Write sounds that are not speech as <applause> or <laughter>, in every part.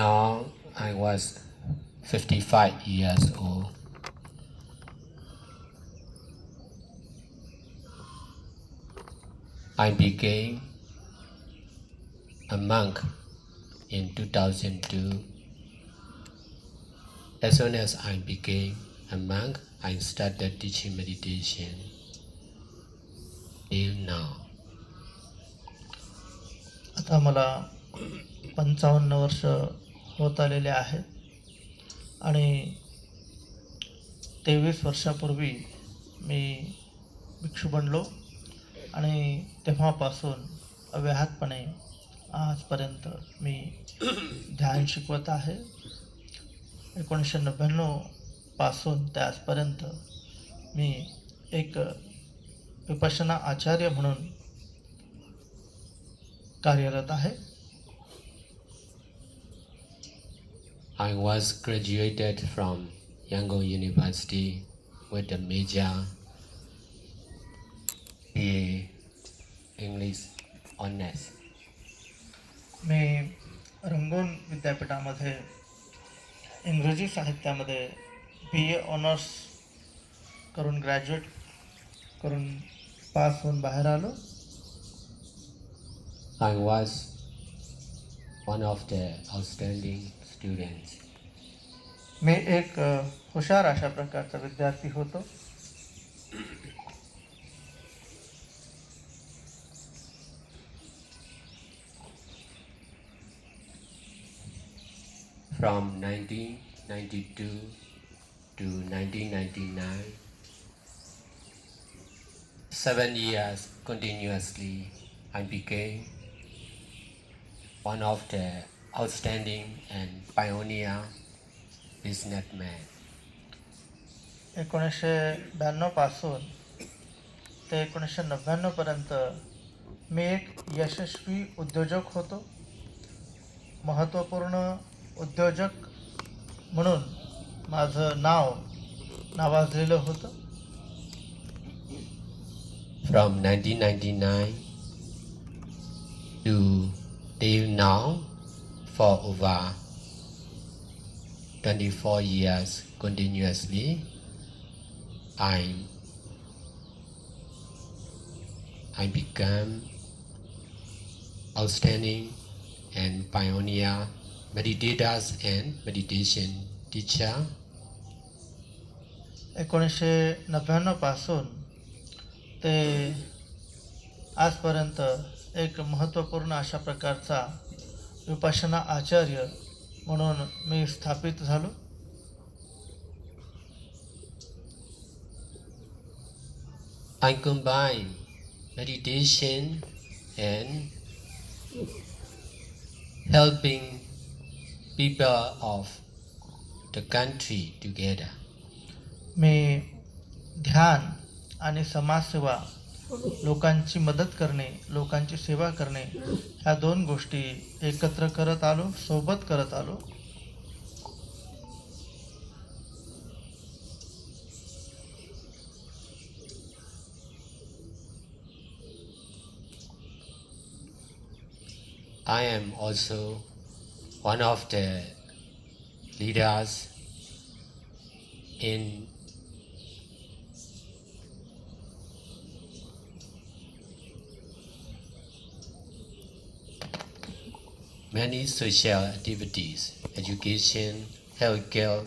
Now I was 55 years old. I became a monk in 2002. As soon as I became a monk, I started teaching meditation. Till now. आता मला पंचावन्न वर्ष होत आलेले आहेत. आणि तेवीस वर्षापूर्वी मी भिक्षू बनलो आणि तेव्हापासून अव्याहतपणे आजपर्यंत मी ध्यान शिकवत आहे. एकोणीसशे नव्याण्णवपासून ते आजपर्यंत मी एक विपशना आचार्य म्हणून कार्यरत आहे. I was graduated from Yangon University with a major BA English honors. मी रंगून विद्यापीठामध्ये इंग्रजी साहित्यामध्ये बी ए ऑनर्स करून ग्रॅज्युएट करून पास होऊन बाहेर आलो I was one of the outstanding students. मी एक अ, हुशार अशा प्रकारचा विद्यार्थी होतो From 1992 to 1999, seven years continuously, I became one of the outstanding and pioneer businessmen. एकोणीसशे ब्याण्णवपासून ते एकोणीसशे नव्याण्णवपर्यंत मी एक यशस्वी उद्योजक होतो महत्त्वपूर्ण उद्योजक म्हणून माझं नाव नावाजलेलं होतं From 1999 to till now, for over 24 years continuously, I I became outstanding and pioneer meditators and meditation teacher. एकोणीसशे नव्याण्णवपासून ते आजपर्यंत एक महत्त्वपूर्ण अशा प्रकारचा विपश्यना आचार्य म्हणून मी स्थापित झालो I combine meditation and helping people of the country together. मी ध्यान आणि समाजसेवा लोकांची मदत करणे लोकांची सेवा करणे ह्या दोन गोष्टी एकत्र करत आलो सोबत करत आलो. I am also one of the leaders in many social activities, education, healthcare,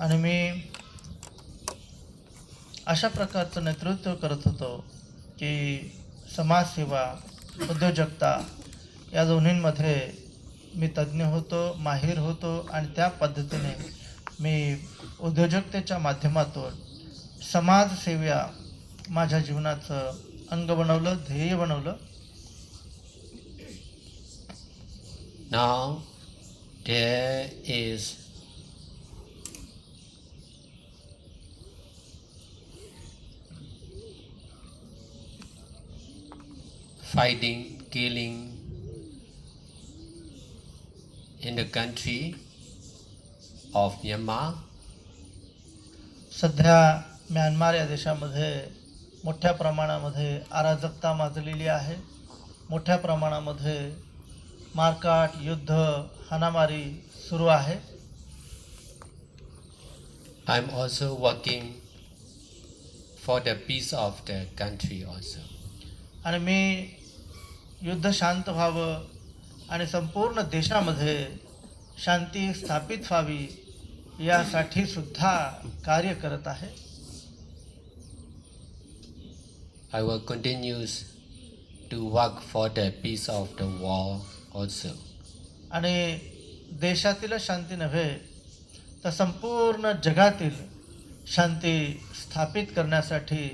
आणि मी अशा प्रकारचं नेतृत्व करत होतो की समाजसेवा उद्योजकता या दोन्हींमध्ये मी तज्ज्ञ होतो माहीर होतो आणि त्या पद्धतीने मी उद्योजकतेच्या माध्यमातून समाजसेवा माझ्या जीवनाचं अंग बनवलं ध्येय बनवलं. Now there is fighting, killing in the country of Myanmar. सध्या म्यानमार या देशामध्ये मोठ्या प्रमाणामध्ये अराजकता माजलेली आहे मोठ्या प्रमाणामध्ये मारकाट युद्ध हानामारी सुरू आहे. I am also working for the peace of the country also आणि मी युद्ध शांत व्हावं आणि संपूर्ण देशामध्ये शांती स्थापित व्हावी यासाठी सुद्धा कार्य करत आहे. I work continues to work for the peace of the war also. आणि देशातीलच शांती नव्हे तर संपूर्ण जगातील शांती स्थापित करण्यासाठी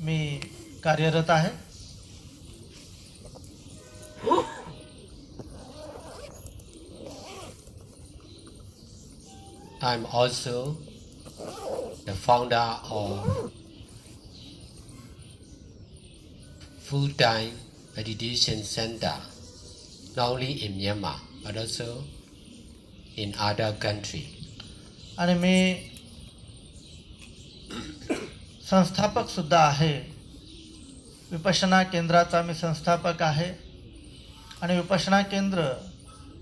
मी कार्यरत आहे I'm also the founder of full-time meditation center, not only in Myanmar but also in other country. आणि मी संस्थापक सुद्धा आहे. विपशना केंद्राचा मी संस्थापक आहे. आणि विपशना केंद्र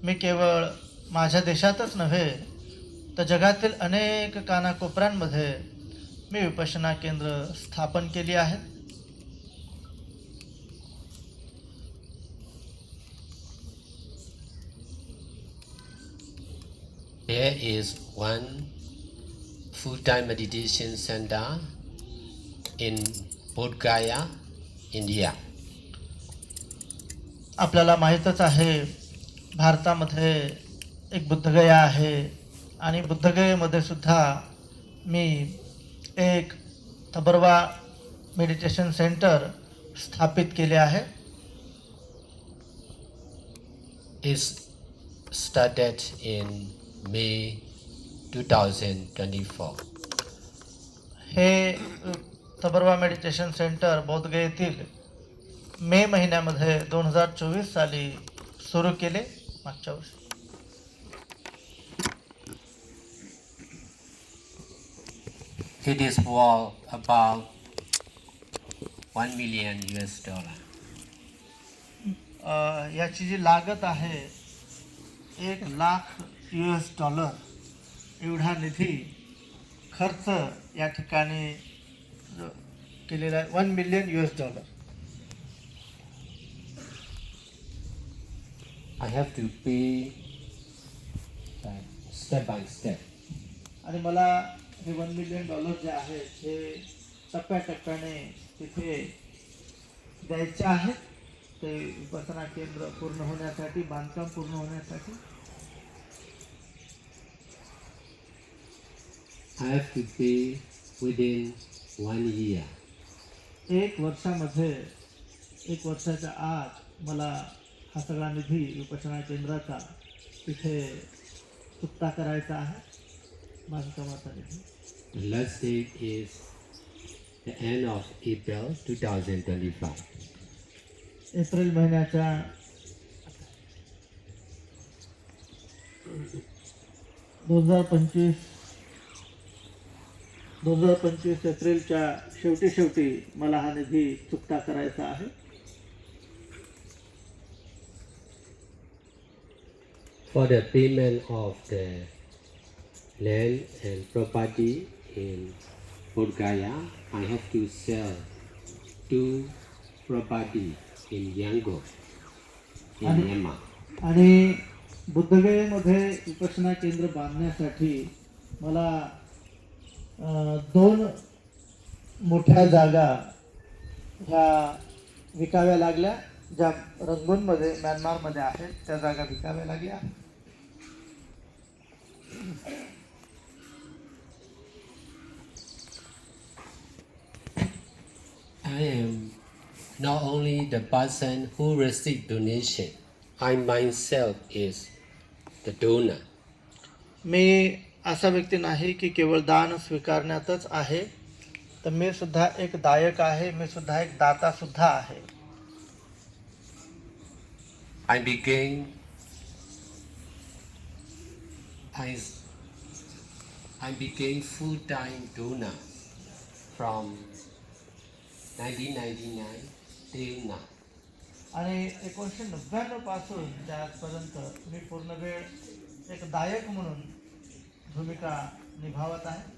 मी केवळ माझ्या देशातच नव्हे तर जगातील अनेक कानाकोपऱ्यांमध्ये मी विपशना केंद्र स्थापन केली आहेत. There is one full-time meditation center in Bodh Gaya, India. आपल्याला माहीतच आहे भारतामध्ये एक बुद्धगया आहे आणि बुद्धगयेमध्ये सुद्धा मी एक तबरवा मेडिटेशन सेंटर स्थापित केले आहे It started in May 2024. हे तबरवा मेडिटेशन सेंटर बोधगयेतील मे महिन्यामध्ये दोन हजार चोवीस साली सुरू केले मागच्या वर्षी It is worth about 1 million US dollar. अ, याची जी लागत आहे एक लाख यू एस डॉलर एवढा निधी खर्च या ठिकाणी केलेला आहे. One million U S dollar have to pay uh, step by step. आणि मला हे वन मिलियन डॉलर जे आहेत हे टप्प्याटप्प्याने तिथे द्यायचे आहेत. ते विपसना केंद्र पूर्ण होण्यासाठी बांधकाम पूर्ण होण्यासाठी. I have to pay within one year. एक वर्षामध्ये एक वर्षाच्या आत मला हा सगळा निधी विपसना केंद्राचा तिथे चुकता करायचा आहे बांधकामाचा निधी The last date is the end of April 2025. April महिन्याच्या दोन हजार पंचवीस दोन हजार पंचवीस एप्रिलच्या शेवटी शेवटी मला हा निधी चुकता करायचा आहे. For the payment of the land and property in Bodhgaya I have to sell two property in Yangon आणि बुद्धगयेमध्ये उपासना केंद्र बांधण्यासाठी मला दोन मोठ्या जागा ह्या विकाव्या लागल्या ज्या रंगूनमध्ये म्यानमारमध्ये आहेत त्या जागा विकाव्या लागल्या I am not only the person who received donation, I myself is the donor. मी असा व्यक्ती नाही की केवळ दान स्वीकारण्यातच आहे तर मी सुद्धा एक दायक आहे मी सुद्धा एक दाता सुद्धा आहे I became I, I became full-time donor from 1999 till now. आणि एकोणीसशे नव्याण्णवपासून ते आजपर्यंत मी पूर्ण वेळ एक दायक म्हणून भूमिका निभावत आहे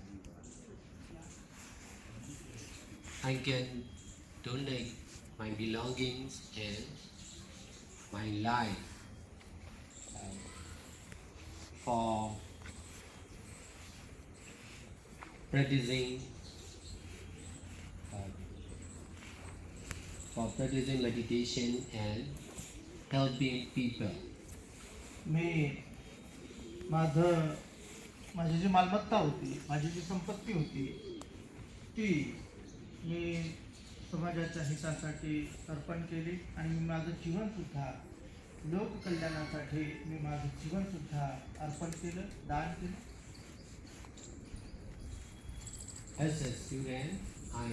I can donate my belongings and my life uh, for practicing uh, for practicing meditation and helping people. मी माझं माझी जी मालमत्ता होती माझी जी संपत्ती होती ती मी समाजाच्या हितासाठी अर्पण केली आणि मी माझं जीवनसुद्धा लोककल्याणासाठी मी माझं जीवनसुद्धा अर्पण केलं दान केलं As a student, I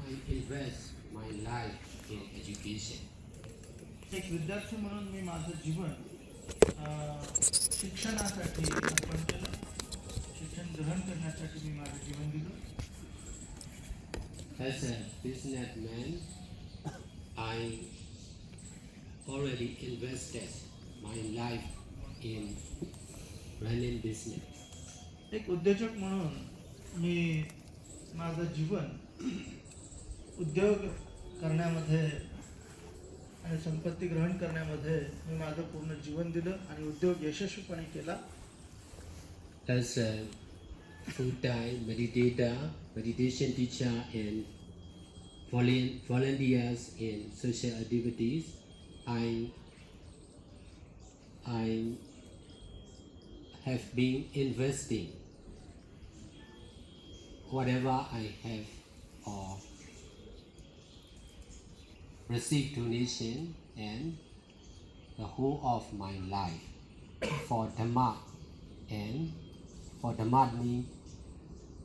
I invest my life in education. एक विद्यार्थी म्हणून मी माझं जीवन शिक्षणासाठी अर्पण केलं शिक्षण ग्रहण करण्यासाठी मी माझं जीवन दिलं As a businessman, I already invested my life in running business. एक उद्योजक म्हणून मी माझं जीवन उद्योग करण्यामध्ये आणि संपत्ती ग्रहण करण्यामध्ये मी माझं पूर्ण जीवन दिलं आणि उद्योग यशस्वीपणे केला As a full-time meditator, meditation teacher, and volun- volunteers in social activities, I I have been investing whatever I have or receive donation and the whole of my life for Dhamma and for Dhamma means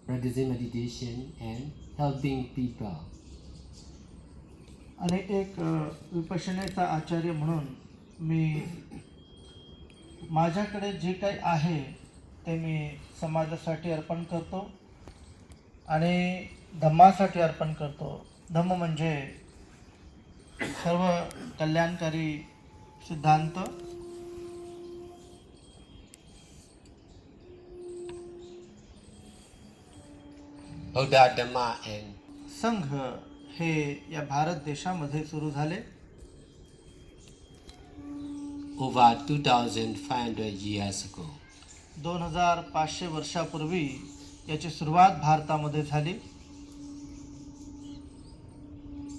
practicing meditation and helping people. आणि एक विपशनेचा आचार्य म्हणून मी माझ्याकडे जे काही आहे ते मी समाजासाठी अर्पण करतो आणि धम्मासाठी अर्पण करतो धम्म म्हणजे सर्व कल्याणकारी सिद्धांत. Buddha Dhamma and संघ हे या भारत देशामध्ये सुरू झाले. over 2,500 years ago. दोन हजार पाचशे वर्षापूर्वी याची सुरुवात भारतामध्ये झाली.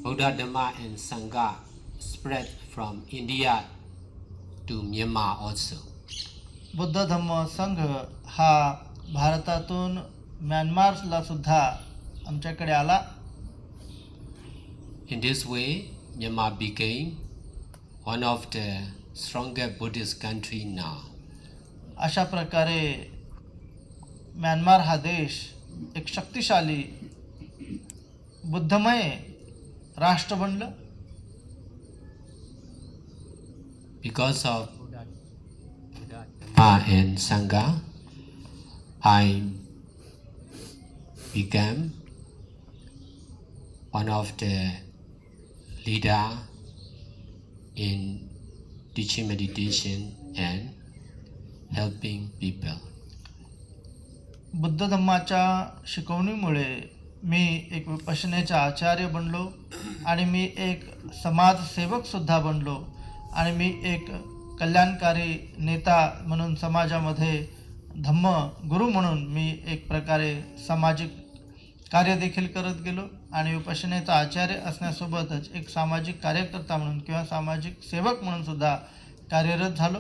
Buddha Dhamma and Sangha spread from India to Myanmar also. Buddha Dhamma संघ हा भारतातून म्यानमारला सुद्धा आमच्याकडे आला In this way, Myanmar became one of the strongest Buddhist country now. अशा प्रकारे म्यानमार हा देश एक शक्तिशाली बुद्धमय राष्ट्र बनलं Because of Buddha Dhamma and Sangha, I became one of the leader in teaching meditation and helping people. Buddha धम्माच्या शिकवणीमुळे मी एक विपशनेचा आचार्य बनलो आणि मी एक समाजसेवकसुद्धा बनलो आणि मी एक कल्याणकारी नेता म्हणून समाजामध्ये धम्म गुरु म्हणून मी एक प्रकारे सामाजिक कार्य देखील करत गेलो. आणि विपश्यनेचा आचार्य असण्यासोबतच एक सामाजिक कार्यकर्ता म्हणून किंवा सामाजिक सेवक म्हणून सुद्धा कार्यरत झालो.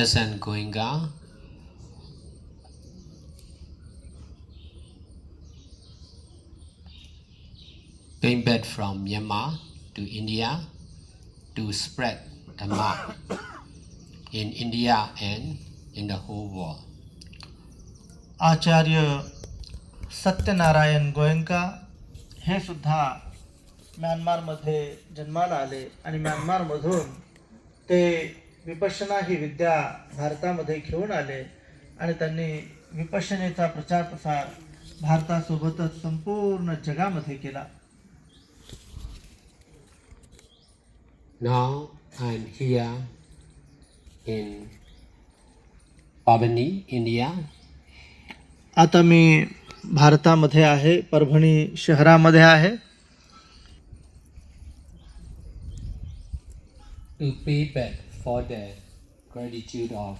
As an Goenga, came back from Myanmar to India to spread Dhamma <coughs> in India and in the whole world. आचार्य सत्यनारायण गोयंका हे सुद्धा म्यानमारमध्ये जन्माला आले आणि म्यानमारमधून ते विपश्यना ही विद्या भारतामध्ये घेऊन आले आणि त्यांनी विपश्यनेचा प्रचार प्रसार भारतासोबतच संपूर्ण जगामध्ये केला. Now I'm here in Pabani, India, आता मी भारतामध्ये आहे परभणी शहरामध्ये आहे. To pay back for the gratitude of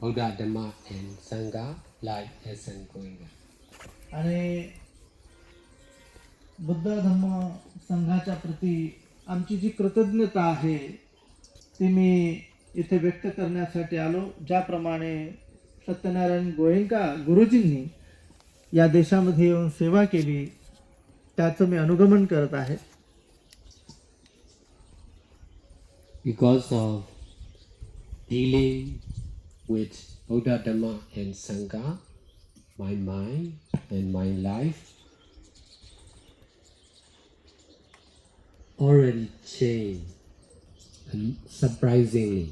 Buddha, Dhamma, and Sangha, like as and going. आणि बुद्ध धम्म संघाच्या प्रती आमची जी कृतज्ञता आहे ती मी इथे व्यक्त करण्यासाठी आलो ज्याप्रमाणे सत्यनारायण गोयंका गुरुजींनी या देशामध्ये येऊन सेवा केली त्याचं मी अनुगमन करत आहे Because of dealing with Buddha, Dhamma, and Sangha, my mind and my life already changed and surprisingly.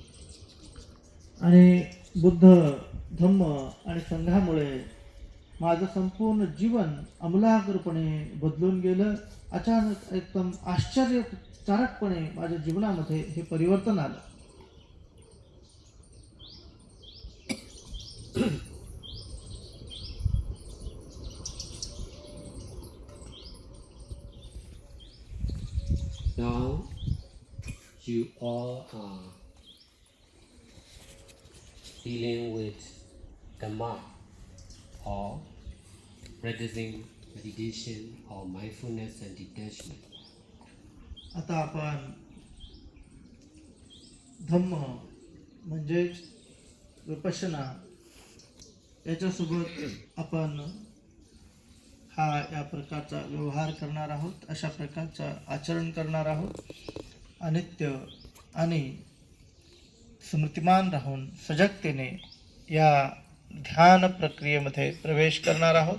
आणि बुद्ध धम्म आणि संघामुळे माझं संपूर्ण जीवन अमूलाग्रपणे बदलून गेलं अचानक एकदम आश्चर्यकारकपणे माझ्या जीवनामध्ये हे परिवर्तन आलं Now you all are dealing with Dhamma or practicing meditation or mindfulness and detachment. आता आपण धम्म म्हणजेच विपशना याच्यासोबत आपण हा या प्रकारचा व्यवहार करणार आहोत अशा प्रकारचा आचरण करणार आहोत. अनित्य आणि स्मृतिमान राहून सजगतेने या ध्यान प्रक्रियेमध्ये प्रवेश करणार आहोत.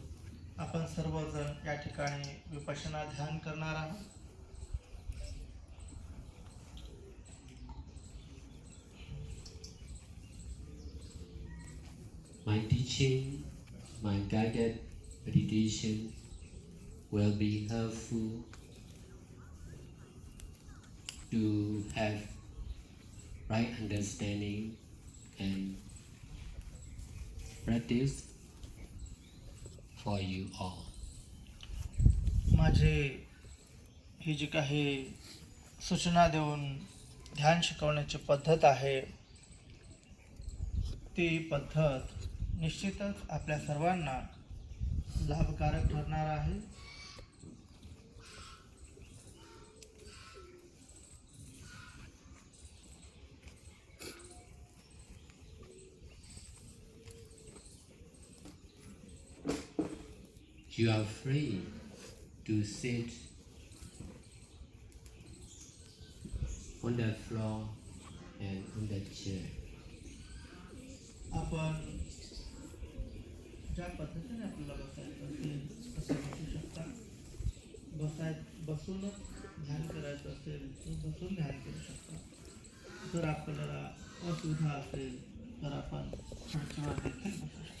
आपण सर्वजण या ठिकाणी विपशना ध्यान करणार आहोत My teaching, my guided meditation will be helpful to have right understanding and practice for you all. माझे ही जी काही सूचना देऊन ध्यान शिकवण्याची पद्धत आहे ती पद्धत निश्चितच आपल्या सर्वांना लाभकारक ठरणार आहे You are free to sit on the floor and on the chair. आपण ज्या पद्धतीने आपल्याला बसायचं असेल तसं बसू शकता बसाय बसूनच ध्यान करायचं असेल तर बसून ध्यान करू शकता जर आपल्याला असुविधा असेल तर आपण खुर्चीवर देखील बसू शकता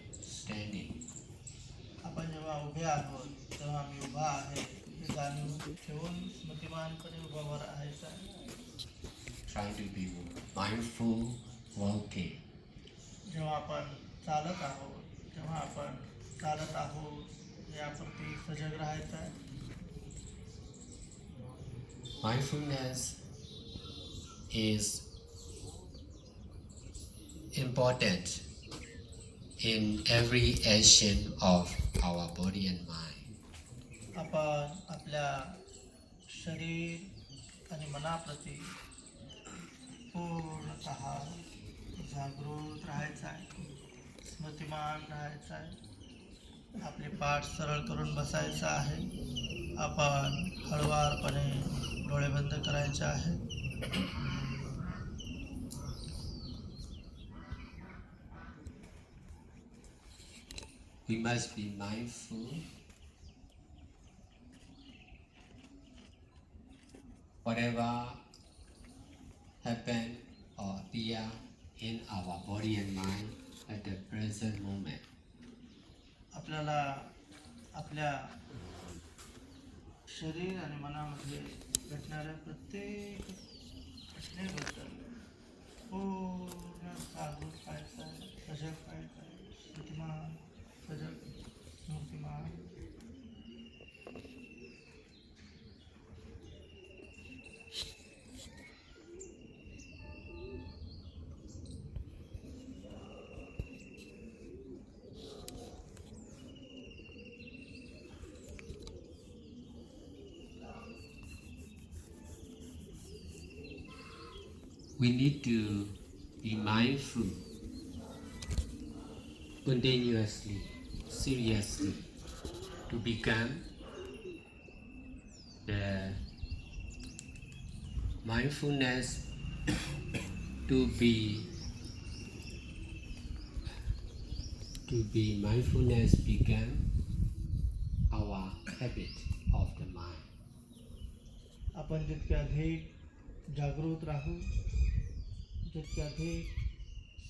standing. आपण जेव्हा उभे आहोत तेव्हा मी उभा आहे ही जाणीव ठेवून स्मृतिमानपणे उभा राहायचं आहे Try to be mindful walking. जेव्हा आपण चालत आहोत तेव्हा आपण चालत आहोत याप्रती सजग राहायचं आहे Mindfulness is important in every action of our body and mind. आपण आपल्या शरीर आणि मनाप्रती पूर्णत जागृत राहायचं आहे. स्मृतिमान राहायचं आहे. आपले पाठ सरळ करून बसायचं आहे. आपण हळुवारपणे डोळे बंद करायचे आहे We must be mindful. Whatever happen or appear in our body and mind at the present moment. आपल्याला आपल्या शरीर आणि मनामध्ये घडणाऱ्या प्रत्येक घटनेबद्दल पूर्ण जागृत व्हायचं आहे सजग व्हायचं आहे we need to be mindful continuously seriously, to become the mindfulness to be to be mindfulness become our habit of the mind. आपण जितके अधिक जागृत राहू जितके अधिक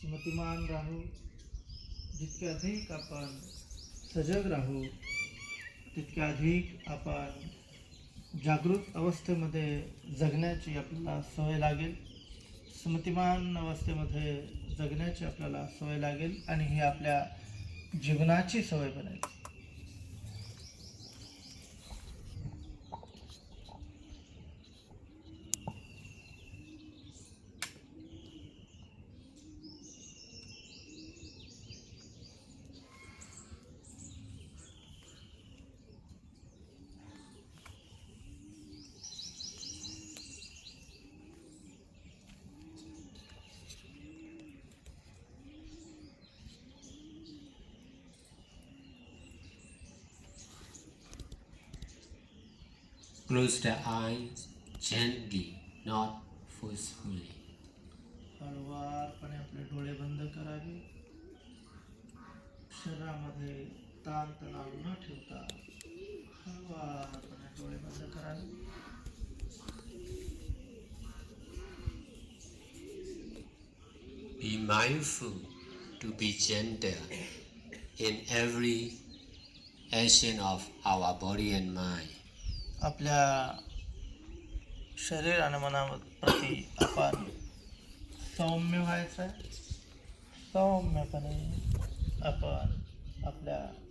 स्मृतिमान राहू जितके अधिक आपण सजग राहू. तितक्या अधिक आपण जागृत अवस्थेमध्ये जगण्याची आपल्याला सवय लागेल. स्मृतिमान अवस्थेमध्ये जगण्याची आपल्याला सवय लागेल आणि ही आपल्या जीवनाची सवय बनेल. Close the eyes gently, not forcefully. हळुवारपणे आपले डोळे बंद करावे शरीरामध्ये ताण तणाव न ठेवता हळुवारपणे डोळे बंद करावे Be mindful to be gentle in every action of our body and mind. आपल्या शरीर आणि मनाप्रती आपण सौम्य व्हायचं आहे. सौम्यपणे आपण आपल्या